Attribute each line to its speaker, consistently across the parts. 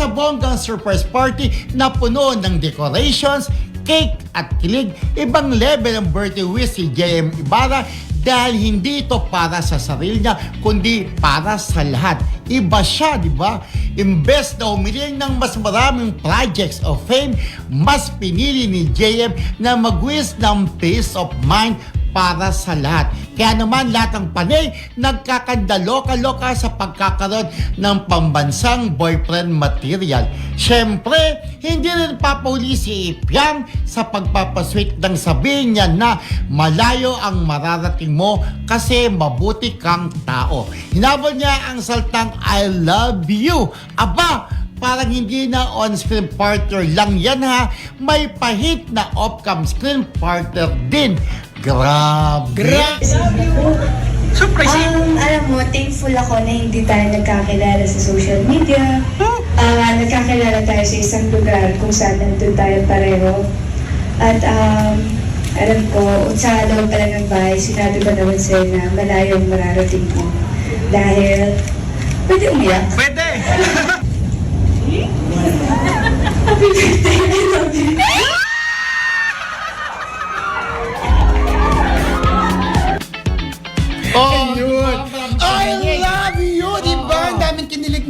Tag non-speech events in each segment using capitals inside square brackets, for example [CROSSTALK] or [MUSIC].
Speaker 1: sa bonggang surprise party na puno ng decorations, cake at kilig, ibang level ang birthday wish si JM Ibarra dahil hindi ito para sa sarili niya, kundi para sa lahat. Iba siya, di ba? Imbes na umiling ng mas maraming projects of fame, mas pinili ni JM na mag-wish ng peace of mind para sa lahat. Kaya naman lahat ng panay nagkakandaloka-loka sa pagkakaroon ng pambansang boyfriend material. Siyempre, hindi rin papauli si Piang sa pagpapasweet ng sabihin niya na malayo ang mararating mo kasi mabuti kang tao. Hinabol niya ang saltang I love you. Aba, parang hindi na on-screen partner lang yan ha. May pahit na off-cam screen partner din. Grabe.
Speaker 2: Grabe!
Speaker 3: Um, alam mo, thankful ako na hindi tayo nagkakilala sa social media. Ah, nagkakilala tayo sa isang lugar kung saan nandun tayo pareho. At um, alam ko, sa loob pala ng bahay, sinabi ko naman sa'yo na malayo ang mararating mo. Dahil, pwede umiyak.
Speaker 2: Pwede!
Speaker 3: Happy [LAUGHS] birthday,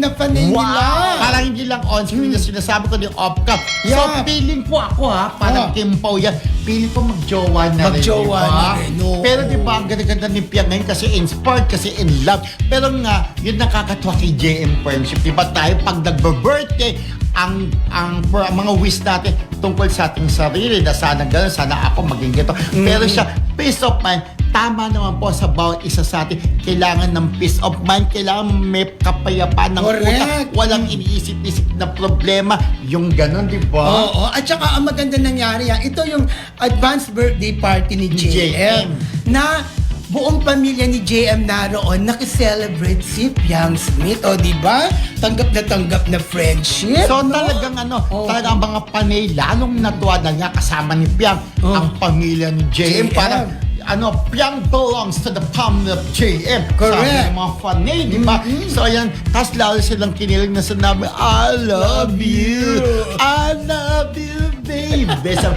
Speaker 2: na panay nila.
Speaker 1: Wow! Parang hindi lang on-screen na sinasabi ko yung off-cam. So,
Speaker 2: Yeah.
Speaker 1: feeling ko ako ha, parang
Speaker 2: Oh.
Speaker 1: Kim Pao yan. Feeling ko magjowa na rin,
Speaker 2: Magjowa
Speaker 1: di ba?
Speaker 2: na rin, oo.
Speaker 1: Pero di ba, ang ganda-ganda ni Piang ngayon kasi inspired, kasi in love. Pero nga, yun nakakatuwa kay JM Friendship. Di ba tayo, pag nagbe-birthday, ang ang for ang mga wish natin tungkol sa ating sarili na sana gano'n, sana ako maging ganito. Pero
Speaker 2: Mm.
Speaker 1: siya, peace of mind, tama naman po sa bawat isa sa atin, kailangan ng peace of mind, kailangan may kapayapaan ng
Speaker 2: Correct.
Speaker 1: utak, walang iniisip-isip na problema, yung gano'n, di ba?
Speaker 2: Oo, at saka ang maganda nangyari yan, ito yung advanced birthday party
Speaker 1: ni JM.
Speaker 2: JM na buong pamilya ni JM naroon nakiselebrate si Piang Smith. O, di ba? Tanggap na tanggap na friendship.
Speaker 1: So
Speaker 2: no?
Speaker 1: talagang ano,
Speaker 2: Oo.
Speaker 1: talagang mga panay, lalong natuwa na nga kasama ni Piang,
Speaker 2: Oo.
Speaker 1: ang pamilya ni JM.
Speaker 2: JM.
Speaker 1: Parang, ano, Piang belongs to the family of JM.
Speaker 2: Correct.
Speaker 1: Sabi ng mga fanay, di ba?
Speaker 2: Mhm.
Speaker 1: So ayan, tas lalo silang kinilig na sinabi, I love you. I love you, baby. So,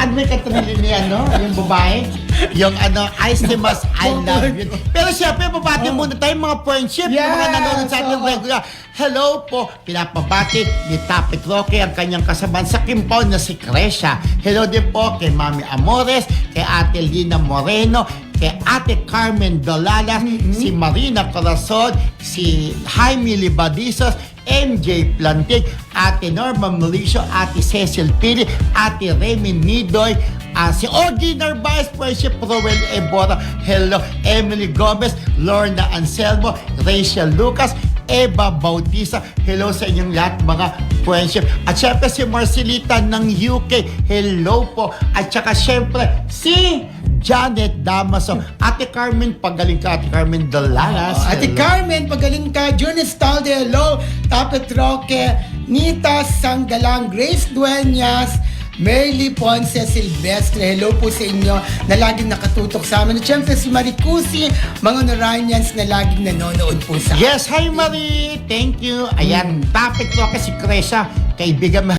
Speaker 1: ano may katanili niya, no? Yung babae? Yung ano, I still must, I love you. Pero syempre, babati muna tayo mga friendship, yung mga
Speaker 2: Yes,
Speaker 1: nanonood sa ating
Speaker 2: oo.
Speaker 1: regular. Hello po, pinapabati ni Tapit Roque ang kanyang kasabahan sa Kimpaw na si Crescia. Hello din po kay Mami Amores, kay Ate Lina Moreno, kay Ate Carmen Dolalas, si Marina Corazon, si Jaime Libadizos, MJ Plantig, Ate Norma Mauricio, Ate Cecil Pili, Ate Remy Nidoy, ah, si Ogie Narvaez, Friendship Rowel Ebora, hello, Emily Gomez, Lorna Anselmo, Rachel Lucas, Eva Bautista. Hello sa inyong lahat mga friendship. At syempre si Marcelita ng UK. Hello po. At saka syempre si Janet Damaso. Ate Carmen, pagaling ka. Ate Carmen Dolalas.
Speaker 2: Ate
Speaker 1: Hello.
Speaker 2: Carmen, pagaling ka. Junior Stalde, hello. Tapet Roque, Nita Sanggalang, Grace Dueñas, Merly Ponce Silvestre, hello po sa inyo na laging nakatutok sa amin. At syempre si Maricusi, mga Noranians na laging nanonood po sa amin.
Speaker 1: Yes, hi Marie. Thank you. Ayan, tapit ko kasi Crescia. Kaibigan mo.